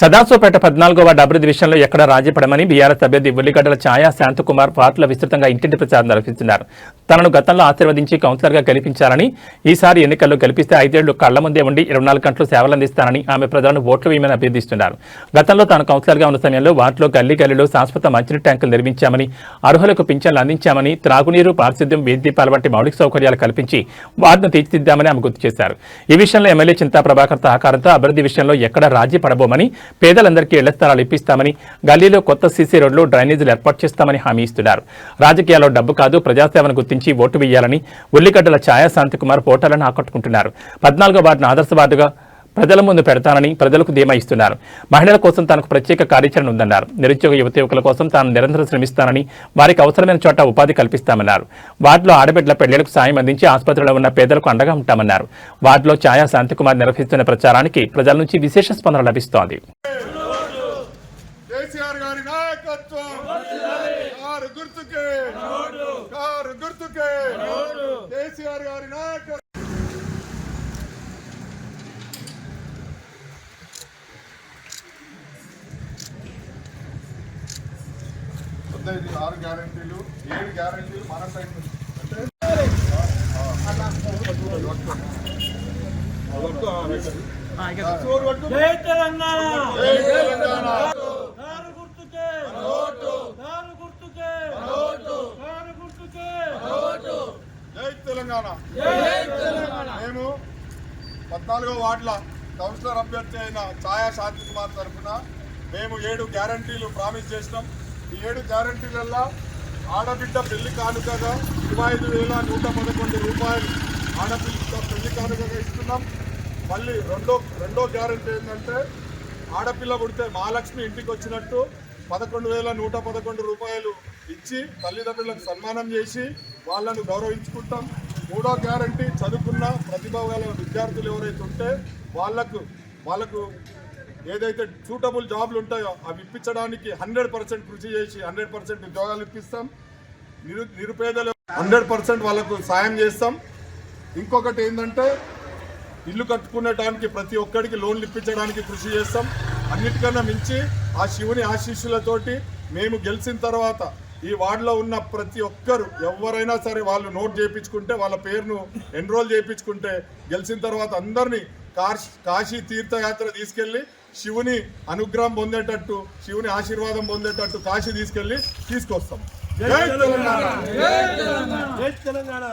సదాశివపేట పద్నాలుగో వార్డు అభివృద్ధి విషయంలో ఎక్కడ రాజీ పడమని బీఆర్ఎస్ అభ్యర్థి ఉల్లిగడ్డల ఛాయా శాంతకుమార్ పార్టీలో విస్తృతంగా ఇంటింటి ప్రచారం నిర్వహిస్తున్నారు. తనను గతంలో ఆశీర్వదించి కౌన్సిలర్గా గెలిపించాలని ఈసారి ఎన్నికల్లో గెలిపిస్తే ఐదేళ్ళు కళ్ళ ముందే ఉండి ఇరవై నాలుగు గంటలు సేవలు అందిస్తానని ఆమె ప్రజలను ఓట్లు వేయమని అభ్యర్థిస్తున్నారు. గతంలో తాను కౌన్సిలర్గా ఉన్న సమయంలో వార్డులో గల్లీ గల్లీలో శాశ్వత మంచినీటి ట్యాంకులు నిర్మించామని అర్హులకు పింఛన్లు అందించామని త్రాగునీరు పారిశుద్ధ్యం వీధి వంటి మౌలిక సౌకర్యాలు కల్పించి వార్డును తీర్చిదిద్దామని ఆమె గుర్తు చేశారు. ఈ విషయంలో ఎమ్మెల్యే చింతా ప్రభాకర్ సహకారంతో అభివృద్ధి విషయంలో ఎక్కడ రాజీ పడబోమని పేదలందరికీ ఇళ్ళ స్థలాలు ఇప్పిస్తామని గల్లీలో కొత్త సీసీ రోడ్లు డ్రైనేజీలు ఏర్పాటు చేస్తామని హామీ ఇస్తున్నారు. రాజకీయాల్లో డబ్బు కాదు ప్రజాసేవను గుర్తించి ఓటు వేయాలని ఉల్లిగడ్డల ఛాయా శాంతికుమార్ పోటాలను ఆకట్టుకుంటున్నారు. పద్నాలుగో వార్డును ఆదర్శ వార్డుగా ప్రజల ముందు పెడతానని ప్రజలకు ధీమా ఇస్తున్నారు. మహిళల కోసం తనకు ప్రత్యేక కార్యాచరణ ఉందన్నారు. నిరుద్యోగ యువత యువకుల కోసం తాను నిరంతరం శ్రమిస్తానని వారికి అవసరమైన చోట ఉపాధి కల్పిస్తామన్నారు. వార్డులో ఆడబిడ్డల పెళ్ళిలకు సాయం అందించి ఆసుపత్రిలో ఉన్న పేదలకు అండగా ఉంటామన్నారు. వార్డులో ఛాయా శాంతికుమార్ నిర్వహిస్తున్న ప్రచారానికి ప్రజల నుంచి విశేష స్పందన లభిస్తోంది. కేసీఆర్ గారి నాయకత్వం. కారు గుర్తుకే. కారు గుర్తుకే. కేసీఆర్ గారి నాయకత్వం. వద్దా ఇది ఆరు గ్యారంటీలు ఏడు గ్యారంటీలు మన సైడ్ నుంచి. అంటే జై తెలంగాణ! జై తెలంగాణ! కారు గుర్తుకే! కారు గుర్తుకే! కారు గుర్తుకే! జై తెలంగాణ! మేము పద్నాలుగో వార్డుల కౌన్సిలర్ అభ్యర్థి అయిన ఛాయా శాంతి కుమార్ తరఫున మేము ఏడు గ్యారంటీలు ప్రామిస్ చేసినాం. ఈ ఏడు గ్యారంటీలల్లో ఆడబిడ్డ పెళ్ళి కానుకగా ఇరవై ఐదు వేల నూట పదకొండు రూపాయలు ఆడబిడ్డ పెళ్ళి కానుకగా ఇస్తున్నాం. మళ్ళీ రెండో రెండో గ్యారంటీ ఏంటంటే ఆడపిల్ల పుడితే మహాలక్ష్మి ఇంటికి వచ్చినట్టు పదకొండు వేల నూట పదకొండు రూపాయలు ఇచ్చి తల్లిదండ్రులకు సన్మానం చేసి వాళ్ళను గౌరవించుకుంటాం. మూడో గ్యారంటీ చదువుకున్న ప్రతిభ గల విద్యార్థులు ఎవరైతే ఉంటే వాళ్ళకు వాళ్ళకు ఏదైతే సూటబుల్ జాబ్లు ఉంటాయో అవి ఇప్పించడానికి హండ్రెడ్ పర్సెంట్ కృషి చేసి హండ్రెడ్ పర్సెంట్ ఉద్యోగాలు ఇప్పిస్తాం. నిరు నిరుపేదలు హండ్రెడ్ పర్సెంట్ వాళ్ళకు సాయం చేస్తాం. ఇంకొకటి ఏంటంటే ఇల్లు కట్టుకునేటానికి ప్రతి ఒక్కడికి లోన్లు ఇప్పించడానికి కృషి చేస్తాం. అన్నిటికన్నా మించి ఆ శివుని ఆశీస్సులతోటి మేము గెలిచిన తర్వాత ఈ వార్డులో ఉన్న ప్రతి ఒక్కరు ఎవరైనా సరే వాళ్ళు నోట్ చేయించుకుంటే వాళ్ళ పేరును ఎన్రోల్ చేయించుకుంటే గెలిచిన తర్వాత అందరినీ కాశీ కాశీ తీర్థయాత్ర తీసుకెళ్ళి శివుని అనుగ్రహం పొందేటట్టు శివుని ఆశీర్వాదం పొందేటట్టు కాశీ తీసుకెళ్ళి తీసుకొస్తాం. జై తెలంగాణ! జై తెలంగాణ!